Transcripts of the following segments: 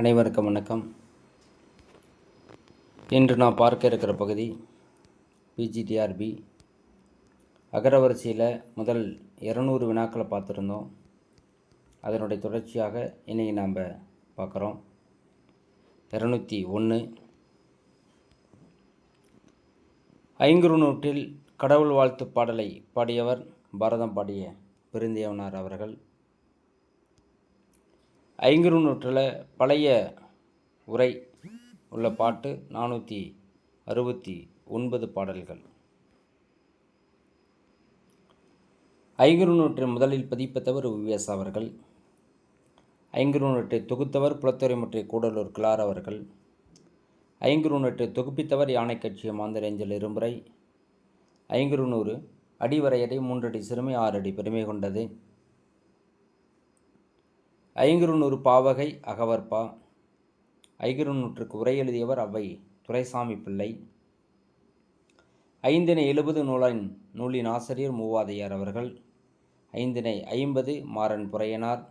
அனைவருக்கும் வணக்கம். இன்று நான் பார்க்க இருக்கிற பகுதி பிஜிடிஆர்பி அகரவரிசையில் முதல் இரநூறு வினாக்களை பார்த்துருந்தோம். அதனுடைய தொடர்ச்சியாக இன்றைக்கி நாம் பார்க்குறோம். இரநூத்தி ஒன்று ஐங்குறுநூற்றில் கடவுள் வாழ்த்து பாடலை பாடியவர் பாரதம் பாடிய பெருந்தேவனார் அவர்கள். ஐங்குறு நூற்றில் பழைய உரை உள்ள பாட்டு நானூற்றி அறுபத்தி ஒன்பது பாடல்கள். ஐங்குறு நூற்றின் முதலில் பதிப்பித்தவர் விவேஸ் அவர்கள் ஐங்குறு நூற்றை தொகுத்தவர் புலத்துறை முற்றை கூடலூர் கிளார் அவர்கள் ஐங்குறு நூற்றை தொகுப்பித்தவர் யானை கட்சிய மாந்தரேஞ்சல் இரும்புரை ஐங்குறு நூறு அடிவரையறை மூன்றடி சிறுமை ஆறு அடி பெருமை கொண்டது ஐங்குறுநூறு பாவகை அகவற்பா. ஐங்குறுநூற்றுக்கு உரை எழுதியவர் அவை துரைசாமி பிள்ளை. ஐந்தினை எழுபது நூலின் நூலின் ஆசிரியர் மூவாதையார் அவர்கள். ஐந்தினை ஐம்பது மாறன் புறையனார்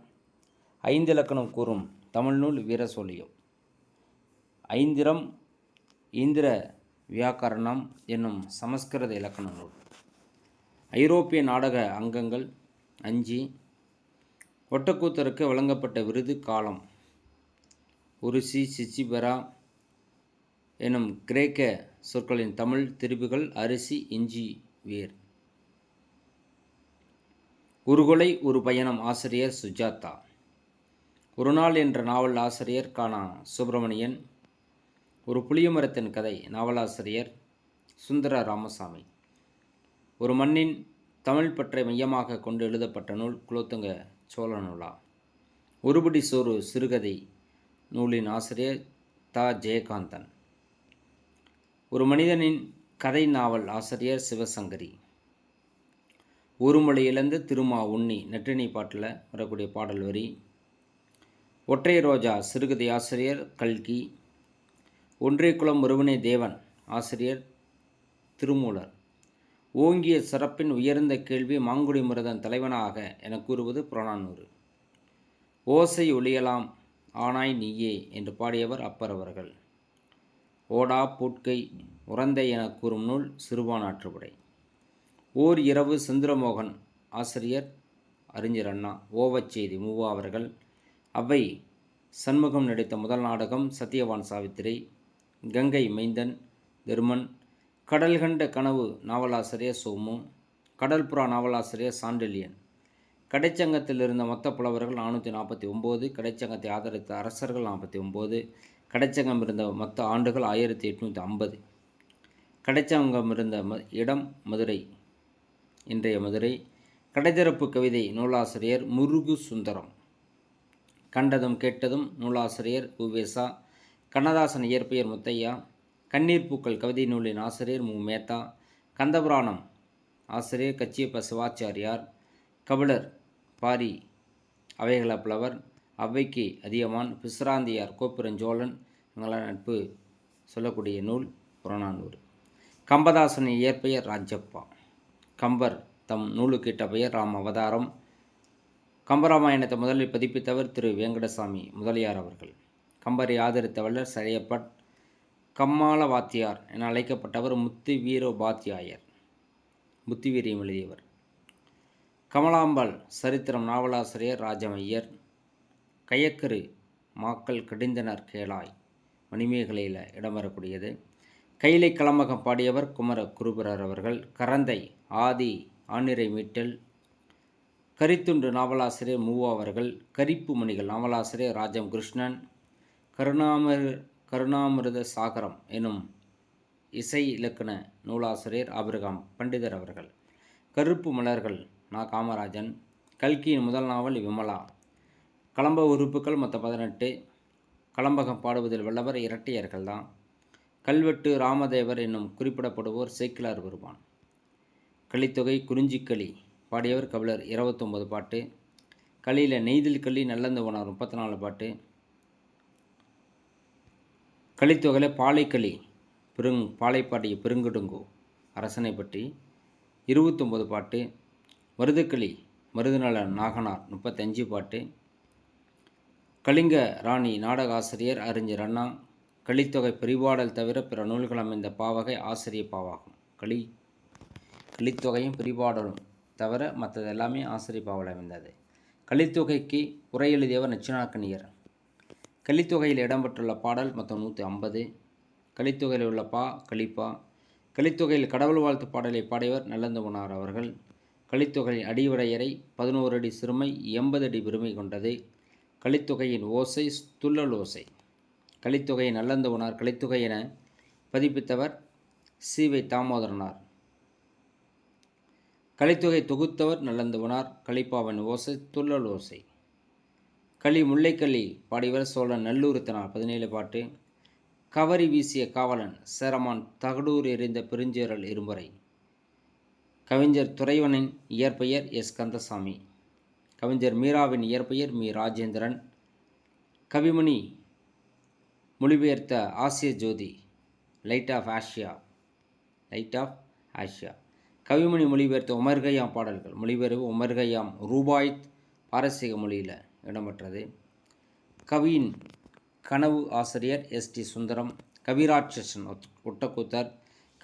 ஐந்திலக்கணம் கூறும் தமிழ்நூல் வீரசோழியம். ஐந்திரம் இந்திர வியாக்கரணம் என்னும் சமஸ்கிருத இலக்கண நூல். ஐரோப்பிய நாடக அங்கங்கள் அஞ்சு ஒட்டக்கூத்தருக்கு வழங்கப்பட்ட விருது காலம். உருசி சிச்சிபெரா எனும் கிரேக்க சொற்களின் தமிழ் திருப்புகள் அரிசி இஞ்சி வேர். உருகொலை ஒரு பயணம் ஆசிரியர் சுஜாதா. ஒரு நாள் என்ற நாவல் ஆசிரியர் கானா சுப்பிரமணியன். ஒரு புளியமரத்தின் கதை நாவலாசிரியர் சுந்தர ராமசாமி ஒரு மண்ணின் தமிழ் பற்றை மையமாக கொண்டு எழுதப்பட்ட நூல் குலோத்துங்க சோழ நூலா ஒருபடி சோறு சிறுகதை நூலின் ஆசிரியர் த. ஜெயகாந்தன். ஒரு மனிதனின் கதை நாவல் ஆசிரியர் சிவசங்கரி. ஒரு திருமா உண்ணி நெற்றினி பாட்டில் வரக்கூடிய பாடல் வரி. ஒற்றை ரோஜா சிறுகதை ஆசிரியர் கல்கி. ஒன்றை குலம் ஒருவனே தேவன் ஆசிரியர் திருமூலர். ஓங்கிய சிறப்பின் உயர்ந்த கேள்வி மாங்குடி முருதன் தலைவனாக என கூறுவது புறநானூறு. ஓசை ஒளியலாம் ஆனாய் நீயே என்று பாடியவர் அப்பர் அவர்கள். ஓடா பூட்கை உறந்தை என கூறும் நூல் சிறுபானாற்றுப்படை ஓர் இரவு சந்திரமோகன் ஆசிரியர் அறிஞர் அண்ணா ஓவச்செய்தி மூவா அவர்கள் அவை சண்முகம் நடித்த முதல் நாடகம் சத்யவான் சாவித்திரி கங்கை மைந்தன் தர்மன் கடல் கண்ட கனவு நாவலாசிரியர் சோமு கடல்புறா நாவலாசிரியர் சாண்டிலியன் கடைச்சங்கத்தில் இருந்த மொத்த புலவர்கள் நானூற்றி நாற்பத்தி ஒம்பது கடைச்சங்கத்தை ஆதரித்த அரசர்கள் நாற்பத்தி ஒம்பது கடைச்சங்கம் இருந்த மொத்த ஆண்டுகள் ஆயிரத்தி எட்நூற்றி ஐம்பது. கடைச்சங்கம் இருந்த ம இடம் மதுரை இன்றைய மதுரை. கடைதிறப்பு கவிதை நூலாசிரியர் முருகு சுந்தரம். கண்டதும் கேட்டதும் நூலாசிரியர் உவேசா கண்ணதாசன் இயற்பெயர் முத்தையா. கண்ணீர் பூக்கள் கவிதை நூலின் ஆசிரியர் மு. மேத்தா கந்தபுராணம் ஆசிரியர் கச்சியப்ப சிவாச்சாரியார் கபிலர் பாரி அவைகள புலவர் அவ்வைக்கு அதியமான் பிஸ்ராந்தியார் கோப்புரஞ்சோழன் இவங்களாம் நட்பு சொல்லக்கூடிய நூல் புறநானூறு. கம்பதாசனின் இயற்பெயர் ராஜப்பா. கம்பர் தம் நூலுக்கிட்ட பெயர் ராம் அவதாரம். கம்பராமாயணத்தை முதலில் பதிப்பித்தவர் திரு வெங்கடசாமி முதலியார் அவர்கள். கம்பரை ஆதரித்த வல்லர் சரியப்பட் கம்மாள வாத்தியார் என அழைக்கப்பட்டவர் முத்து வீரோபாத்தியாயர் முத்துவீரியம் எழுதியவர். கமலாம்பாள் சரித்திரம் நாவலாசிரியர் ராஜமையர். கையக்கரு மாக்கள் கடிந்தனர் கேளாய். மணிமேகலையில் இடம்பெறக்கூடியது கைலை களமகம் பாடியவர் குமர குருபரர் அவர்கள். கரந்தை ஆதி ஆணிரை மீட்டல். கரித்துண்டு நாவலாசிரியர் மூவா அவர்கள். கரிப்பு மணிகள் நாவலாசிரியர் ராஜம் கிருஷ்ணன். கருணாமர் கருணாமிருத சாகரம் எனும் இசை இலக்கண நூலாசிரியர் ஆபிரகாம் பண்டிதர் அவர்கள். கருப்பு மலர்கள் நா. காமராஜன் கல்கியின் முதல் நாவல் விமலா கலம்ப உறுப்புகள் மொத்த பதினெட்டு கலம்பகம் பாடுவதில் வல்லவர் இரட்டையர்கள் தான். கல்வெட்டு ராமதேவர் என்னும் குறிப்பிடப்படுவோர் சேக்கிலார் பெருமான் களித்தொகை குறிஞ்சிக்களி பாடியவர் கபிலர் இருபத்தொம்பது பாட்டு. களியில் நெய்தில் களி நல்லந்து போனார் முப்பத்தி நாலு பாட்டு. கலித்தொகலை பாலைக்களி பெருங் பாலைப்பாட்டிய பெருங்குடுங்கோ. அரசனை பற்றி இருபத்தொம்பது பாட்டு மருதுக்களி மருதுநல நாகனார் முப்பத்தஞ்சு பாட்டு கலிங்க ராணி நாடக ஆசிரியர் அறிஞர் அண்ணா கலித்தொகை பிரிபாடல் தவிர பிற நூல்கள் அமைந்த பாவகை ஆசிரிய பாவாகும். களி கலித்தொகையும் பிரிபாடலும் தவிர மற்றது எல்லாமே ஆசிரிய பாவல் அமைந்தது. கலித்தொகைக்கு உரை எழுதியவர் நச்சினாக்கணியர். கலித்தொகையில் இடம்பெற்றுள்ள பாடல் மொத்தம் நூற்றி ஐம்பது. கலித்தொகையில் உள்ள பா கலிப்பா. கலித்தொகையில் கடவுள் வாழ்த்து பாடலை பாடியவர் நல்லந்தமுனார் அவர்கள். கலித்தொகையின் அடிவரையறை பதினோரு அடி சிறுமை எண்பது அடி பெருமை கொண்டது. கலித்தொகையின் ஓசை துள்ளல் ஓசை. கலித்தொகையின் நல்லந்தவனார் கலித்தொகை என பதிப்பித்தவர் சி. வை. தாமோதரனார். கலித்தொகை தொகுத்தவர் நல்லந்தவனார் கலிப்பாவின் ஓசை துள்ளல் ஓசை. களி முல்லைக்கள்ளி பாடியவர் சோழன் நல்லூருத்தனார் பதினேழு பாட்டு. கவரி வீசிய காவலன் சேரமான் தகடூர் எறிந்த பெருஞ்சேரல் இரும்பறை. கவிஞர் துறைவனின் இயற்பெயர் எஸ். கந்தசாமி. கவிஞர் மீராவின் இயற்பெயர் me. Rajendran. Kavimani மொழிபெயர்த்த Asiya Jothi light of Asia light of Asia Kavimani மொழிபெயர்த்த Omar Khayyam பாடல்கள் மொழிபெயர்வு உமர்கயாம் ரூபாய் பாரசீக மொழியில். இடம்பெற்றது. கவியின் கனவு ஆசிரியர் எஸ். டி. சுந்தரம் கவிராட்சசன் ஒட்டக்கூத்தர்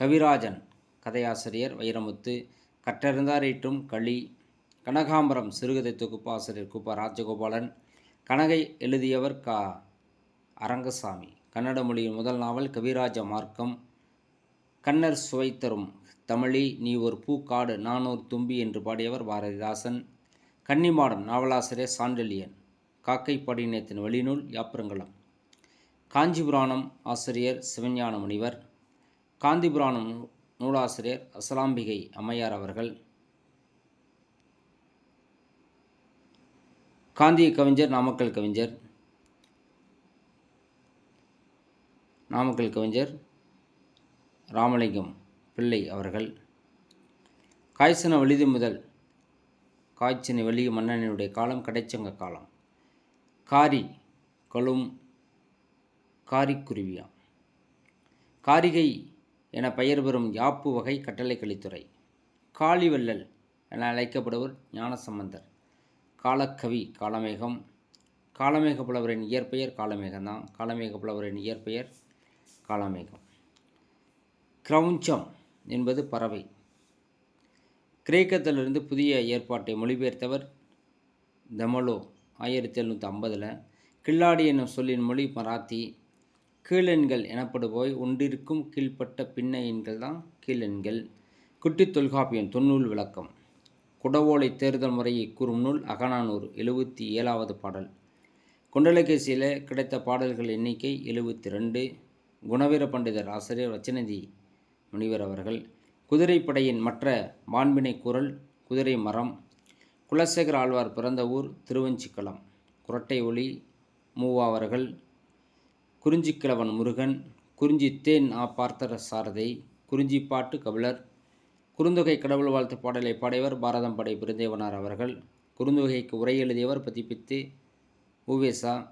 கவிராஜன் கதையாசிரியர் வைரமுத்து கற்றறிந்தாரேற்றும் களி கனகாம்பரம் சிறுகதை தொகுப்பு ஆசிரியர் குப்ப ராஜகோபாலன் கனகை எழுதியவர் கா. அரங்கசாமி. கன்னட மொழியின் முதல் நாவல் கவிராஜ மார்க்கம். கன்னர் சுவை தரும் தமிழி நீ ஒரு பூக்காடு நானூர் தும்பி என்று பாடியவர் பாரதிதாசன். கன்னிமாடம் நாவலாசிரியர் சாண்டலியன் காக்கை படினத்தின் வெளிநூல் யாப்புரங்கலம் காஞ்சிபுராணம் ஆசிரியர் சிவஞான முனிவர் காந்திபுராணம் நூலாசிரியர் அசலாம்பிகை அம்மையார் அவர்கள் காந்திய கவிஞர் நாமக்கல் கவிஞர் நாமக்கல் கவிஞர் ராமலிங்கம் பிள்ளை அவர்கள் காய்சன வலிது முதல் காய்ச்சனை வெளிய மன்னனுடைய காலம் கடைச்சங்க காலம். காரி கழும் காரிக்குருவியாம் காரிகை என பெயர் பெறும் யாப்பு வகை கட்டளை கலித்துறை காளிவல்லல் என அழைக்கப்படுவர் ஞானசம்பந்தர். காலக்கவி காலமேகம். காலமேக புலவரின் இயற்பெயர் காலமேகம்தான். காலமேக புலவரின் இயற்பெயர் காலமேகம். கிரௌஞ்சம் என்பது பறவை. கிரேக்கத்திலிருந்து புதிய ஏற்பாட்டை மொழிபெயர்த்தவர் தமலோ ஆயிரத்தி எழுநூற்றி ஐம்பதில். கில்லாடி என்னும் சொல்லின் மொழி மராத்தி. கீழெண்கள் எனப்படுபவை ஒன்றிற்கும் கீழ்ப்பட்ட பின்ன எண்கள் தான் கீழெண்கள். குட்டி தொல்காப்பியம் தொன்னூல் விளக்கம். குடவோலை தேர்தல் முறையை கூறும் நூல் அகனானூர் எழுபத்தி ஏழாவது பாடல். குண்டலகேசியில் கிடைத்த பாடல்கள் எண்ணிக்கை எழுபத்தி ரெண்டு. குணவீர பண்டிதர் ஆசிரியர் ரச்சனதி முனிவர் அவர்கள். குதிரைப்படையின் மற்ற மாண்பினை குரல் குதிரை மரம். குலசேகர ஆழ்வார் பிறந்த ஊர் திருவஞ்சிக்குளம் குரட்டை ஒளி மூவாவர்கள். குறிஞ்சிக்கிழவன் முருகன். குறிஞ்சி தேன் ஆ பார்த்தர சாரதை. குறிஞ்சிப்பாட்டு கபிலர். குறுந்தொகை கடவுள் வாழ்த்து பாடலை பாடியவர் பாரதம் படை பிருந்தேவனார் அவர்கள். குறுந்தொகைக்கு உரை எழுதியவர் பதிப்பித்து உவேசா.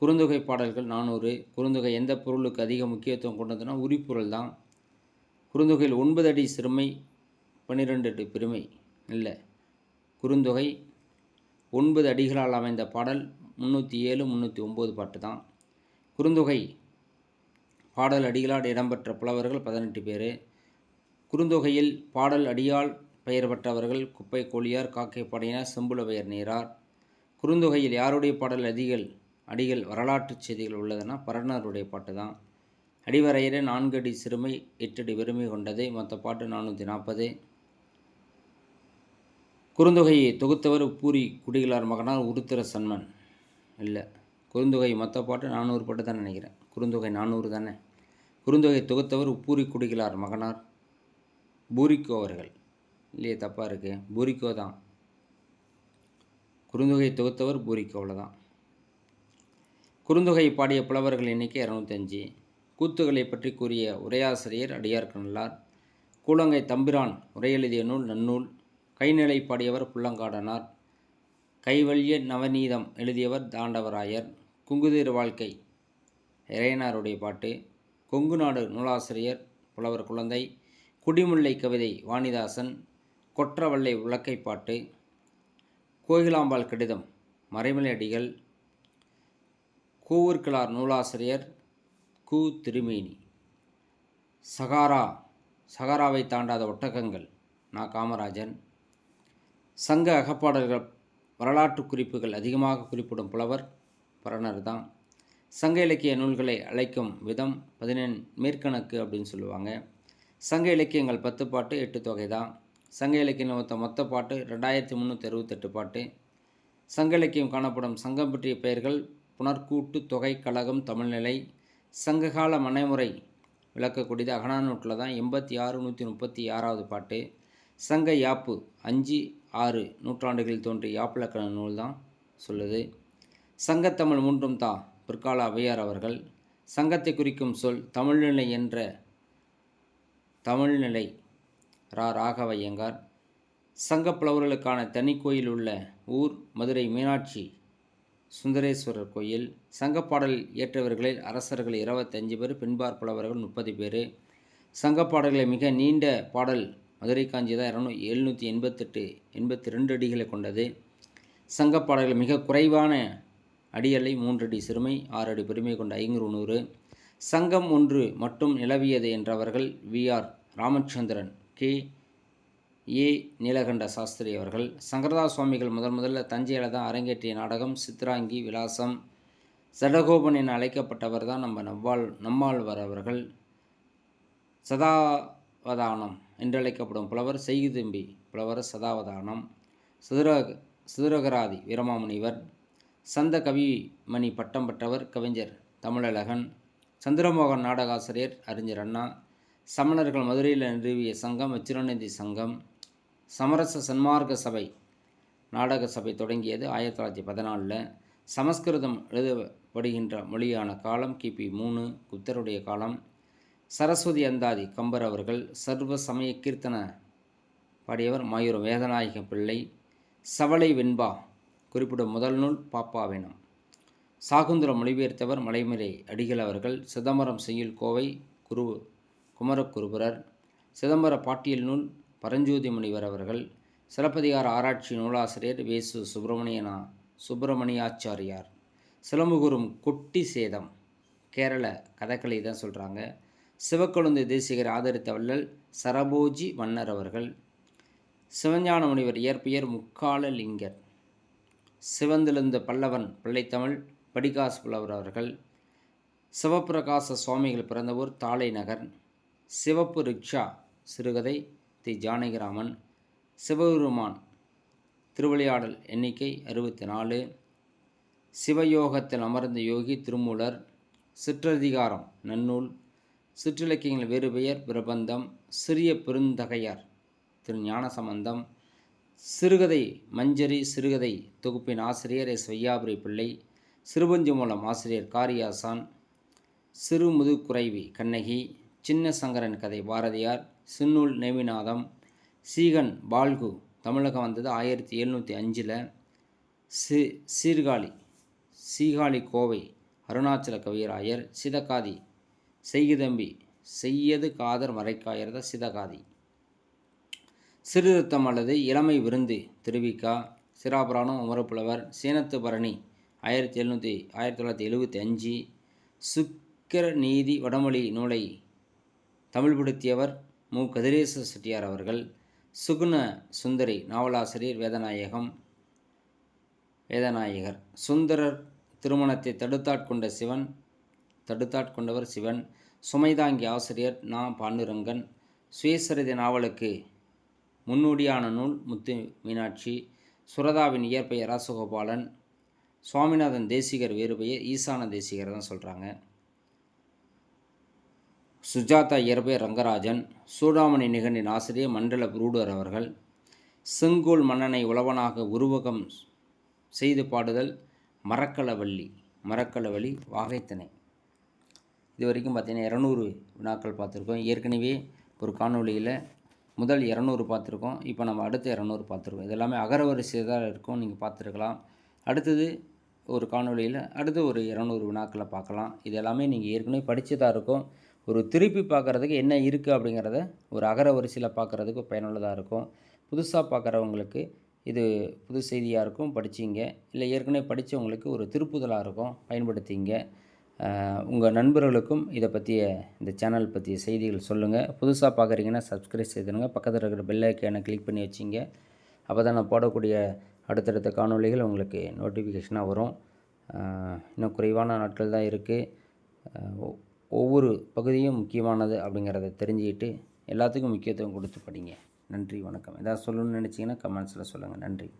குறுந்தொகை பாடல்கள் நானூறு. குறுந்தொகை எந்த பொருளுக்கு அதிக முக்கியத்துவம் கொண்டதுன்னா உரிப்பொருள் தான். குறுந்தொகையில் ஒன்பது அடி சிறுமை பன்னிரெண்டு அடி பெருமை இல்லை. குறுந்தொகை ஒன்பது அடிகளால் அமைந்த பாடல் முந்நூற்றி ஏழு முந்நூற்றி ஒம்பது பாட்டு தான். குறுந்தொகை பாடல் அடிகளால் இடம்பெற்ற புலவர்கள் பதினெட்டு பேர். குறுந்தொகையில் பாடல் அடியால் பெயர் பெற்றவர்கள் குப்பை கோழியார் காக்கை படையினர் செம்புலவையர் நீரார். குறுந்தொகையில் யாருடைய பாடல் அதிகள் அடிகள் வரலாற்று செய்திகள் உள்ளதுன்னா பரணருடைய பாட்டு தான். அடிவரையிற நான்கு அடி சிறுமை எட்டடி வெறுமை பெருமை கொண்டது மொத்த பாட்டு நானூற்றி நாற்பது குறுந்தொகையை தொகுத்தவர் பூரி குடிகளார் மகனார் உருத்திர சன்மன். இல்லை குறுந்தொகை மொத்த பாட்டு நானூறு பாட்டு தான் நினைக்கிறேன். குறுந்தொகை நானூறு தானே. குறுந்தொகை தொகுத்தவர் பூரி குடிகளார் மகனார் பூரிக்கோ அவர்கள். இல்லையே தப்பாக இருக்குது பூரிக்கோ தான். குறுந்தொகை தொகுத்தவர் பூரிக்கோவில் தான் குறுந்தொகை பாடிய புலவர்கள் எண்ணிக்கை இரநூத்தஞ்சு கூத்துகளை பற்றி கூறிய உரையாசிரியர் அடியார் கண்ணலார் கூலங்கை தம்பிரான் உரையெழுதிய நூல் நன்னூல் கைநிலை பாடியவர் புள்ளங்காடனார் கைவல்ய நவநீதம் எழுதியவர் தாண்டவராயர் குங்குதீர் வாழ்க்கை இறையனாருடைய பாட்டு கொங்கு நாடு நூலாசிரியர் புலவர் குழந்தை குடிமுல்லை கவிதை வாணிதாசன் கொற்றவல்லை உலக்கை பாட்டு கோகிலாம்பாள் கடிதம் மறைமலை அடிகள் கூவூர்கிழார் நூலாசிரியர் கு திருமேனி. சகாரா சகாராவை தாண்டாத ஒட்டகங்கள். நா. காமராஜன். சங்க அகப்பாடல்கள் வரலாற்று குறிப்புகள் அதிகமாக குறிப்பிடும் புலவர் பரணர் தான். சங்க இலக்கிய நூல்களை அழைக்கும் விதம் பதினெண் மேற்கணக்கு அப்படின்னு சொல்லுவாங்க. சங்க இலக்கியங்கள் பத்து பாட்டு எட்டு தொகை தான். சங்க இலக்கியம் மொத்த மொத்த பாட்டு ரெண்டாயிரத்தி முந்நூற்றி அறுபத்தெட்டு பாட்டு. சங்க இலக்கியம் காணப்படும் சங்கம் பற்றிய பெயர்கள் புனர்கூட்டு தொகை கழகம் தமிழ்நிலை சங்ககால மனைமுறை விளக்கக்கூடியது அகனானூட்டில் தான் எண்பத்தி ஆறு நூற்றி முப்பத்தி ஆறாவது பாட்டு. சங்க யாப்பு அஞ்சு ஆறு நூற்றாண்டுகளில் தோன்றிய யாப்பிலக்கண நூல் தான் சொல்லுது. சங்கத்தமிழ் மூன்றும் தா பிற்கால அவையார் அவர்கள். சங்கத்தை குறிக்கும் சொல் தமிழ்நிலை என்ற தமிழ்நிலை ரா ராகவையங்கார் சங்கப் புலவர்களுக்கான தனி கோயில் உள்ள ஊர் மதுரை மீனாட்சி சுந்தரேஸ்வரர் கோயில். சங்கப்பாடல் இயற்றவர்களில் அரசர்கள் இருபத்தஞ்சு பேர் பின்பார் புலவர்கள் முப்பது பேர். சங்கப்பாடல்களை மிக நீண்ட பாடல் மதுரை காஞ்சி தான் இரநூ எழுநூற்றி எண்பத்தெட்டு எண்பத்தி ரெண்டு அடிகளை கொண்டது. சங்கப்பாடல்கள் மிக குறைவான அடியலை மூன்றடி சிறுமை ஆறு அடி பெருமை கொண்ட ஐநூறு நூறு. சங்கம் ஒன்று மட்டும் நிலவியது என்றவர்கள் V. R. Ramachandran K. A Nilakanta Sastri அவர்கள் சங்கரதா சுவாமிகள் முதல் முதல்ல தஞ்சையில் தான் அரங்கேற்றிய நாடகம் சித்ராங்கி விலாசம். சடகோபன் என அழைக்கப்பட்டவர் தான் நம்ம நவ்வாள் நம்மாழ்வார் அவர்கள். சதாவதானம் என்றழைக்கப்படும் புலவர் செய்குதம்பி புலவர் சதாவதானம். சிதுர சிதுரகராதி வீரமாமுனிவர். சந்த கவிமணி பட்டம் பெற்றவர் கவிஞர் தமிழழகன். சந்திரமோகன் நாடகாசிரியர் அறிஞர் அண்ணா. சமணர்கள் மதுரையில் நிறுவிய சங்கம் வச்சிரநந்தி சங்கம். சமரச சன்மார்க்க சபை நாடக சபை தொடங்கியது ஆயிரத்தி தொள்ளாயிரத்தி பதினாலில். சமஸ்கிருதம் எழுதப்படுகின்ற மொழியான காலம் கிபி மூணு குப்தருடைய காலம். சரஸ்வதி அந்தாதி கம்பர் அவர்கள் சர்வ சமய கீர்த்தன பாடியவர் மாயூரம் வேதநாயக பிள்ளை. சவளை வெண்பா குறிப்பிடும் முதல் நூல் பாப்பாவினம் சாகுந்தரம் மொழிபெயர்த்தவர் மலைமலை அடிகள் அவர்கள். சிதம்பரம் செய்யுள் கோவை குரு குமரக்குருபுரர் சிதம்பர பாட்டியல் நூல் பரஞ்சோதி முனிவர் அவர்கள் சிலப்பதிகார ஆராய்ச்சி நூலாசிரியர் வேசு சுப்பிரமணியனா சுப்பிரமணியாச்சாரியார். சிலம்புகுரும் கொட்டி சேதம் கேரள கதகளி தான் சொல்கிறாங்க சிவக்கொழுந்து தேசிகர் ஆதரித்த வள்ளல் சரபோஜி மன்னர் அவர்கள். சிவஞான முனிவர் இயற்பெயர் முக்கால லிங்கர் சிவந்தெழுந்த பல்லவன் பிள்ளைத்தமிழ் படிகாஸ் புலவர் அவர்கள். சிவப்பிரகாச சுவாமிகள் பிறந்த ஊர் தாளை நகர். சிவப்பு ரிக்ஷா சிறுகதை. தி ஜானகிராமன் சிவபெருமான் திருவிளையாடல் எண்ணிக்கை அறுபத்தி நாலு சிவயோகத்தில் அமர்ந்த யோகி திருமூலர் சிற்றதிகாரம் நன்னூல் சிற்றிலக்கியங்கள் வேறு பெயர் பிரபந்தம் சிறிய பெருந்தகையார் திரு ஞானசம்பந்தம் சிறுகதை மஞ்சரி சிறுகதை தொகுப்பின் ஆசிரியர் எஸ். வையாபுரி பிள்ளை சிறுபஞ்சு மூலம் ஆசிரியர் காரியாசான் சிறு முதுகுறைவி கண்ணகி சின்ன சங்கரன் கதை பாரதியார் சின்னூல் நேமிநாதம் சீகன் பால்கு. தமிழகம் வந்தது ஆயிரத்தி எழுநூற்றி அஞ்சில். சி சீர்காழி சீகாழி கோவை அருணாச்சல கவியராயர் சிதகாதி செய்கிதம்பி செய்யது காதர் மறைக்காயர்த சிதகாதி சிறுதத்தம் அல்லது இளமை விருந்து திருவிக்கா சிராபுராணம் உமரப்புலவர் சீனத்து பரணி ஆயிரத்தி எழுநூற்றி ஆயிரத்தி தொள்ளாயிரத்தி எழுபத்தி அஞ்சு. சுக்கிர நீதி வடமொழி நூலை தமிழ்படுத்தியவர் மு. கதிரேச செட்டியார் அவர்கள் சுகுண சுந்தரி நாவலாசிரியர் வேதநாயகம் வேதநாயகர். சுந்தரர் திருமணத்தை தடுத்தாட்கொண்ட சிவன் தடுத்தாட்கொண்டவர் சிவன். சுமைதாங்கி ஆசிரியர் நா. பாண்டுரங்கன். சுயசரிதை நாவலுக்கு முன்னோடியான நூல் முத்து மீனாட்சி. சுரதாவின் இயற்பெயர் ராசகோபாலன். சுவாமிநாதன் தேசிகர் வேறு பெயர் ஈசான தேசிகர் தான் சொல்கிறாங்க சுஜாதா இயற்பை ரங்கராஜன் சூடாமணி நிகண்டின் ஆசிரியர் மண்டல புரூடர் அவர்கள் செங்கோல் மன்னனை உழவனாக உருவகம் செய்து பாடுதல் மரக்கலவள்ளி மரக்கலவள்ளி வாகைத்தனை. இது வரைக்கும் பார்த்திங்கன்னா இரநூறு வினாக்கள் பார்த்துருக்கோம். ஏற்கனவே ஒரு காணொலியில் முதல் இரநூறு பார்த்துருக்கோம். இப்போ நம்ம அடுத்த இரநூறு பார்த்துருக்கோம். இது எல்லாமே அகரவரிசை தான் இருக்கும். நீங்கள் பார்த்துருக்கலாம். அடுத்தது ஒரு காணொளியில் அடுத்து ஒரு இரநூறு வினாக்களை பார்க்கலாம். இது எல்லாமே நீங்கள் ஏற்கனவே படித்ததாக இருக்கும். ஒரு திருப்பி பார்க்குறதுக்கு என்ன இருக்குது அப்படிங்கிறத ஒரு அகர வரிசையில் பார்க்குறதுக்கு பயனுள்ளதாக இருக்கும். புதுசாக பார்க்குறவங்களுக்கு இது புது செய்தியாக இருக்கும் படிச்சிங்க. இல்லை ஏற்கனவே படித்தவங்களுக்கு ஒரு திருப்புதலாக இருக்கும் பயன்படுத்திங்க. உங்கள் நண்பர்களுக்கும் இதை பற்றிய இந்த சேனல் பற்றிய செய்திகள் சொல்லுங்கள் புதுசாக பார்க்குறீங்கன்னா சப்ஸ்கிரைப் செய்துடுங்க. பக்கத்தில் இருக்கிற பெல் ஐக்கானை கிளிக் பண்ணி வச்சிங்க. அப்போ தான் நான் போடக்கூடிய அடுத்தடுத்த காணொளிகள் உங்களுக்கு நோட்டிஃபிகேஷனாக வரும். இன்னும் குறைவான நாட்கள் தான் இருக்குது ஒவ்வொரு பகுதியும் முக்கியமானது அப்படிங்கிறத தெரிஞ்சுக்கிட்டு எல்லாத்துக்கும் முக்கியத்துவம் கொடுத்து படிங்க. நன்றி வணக்கம். ஏதாவது சொல்லணும்னு நினச்சிங்கன்னா கமெண்ட்ஸில் சொல்லுங்கள் நன்றி.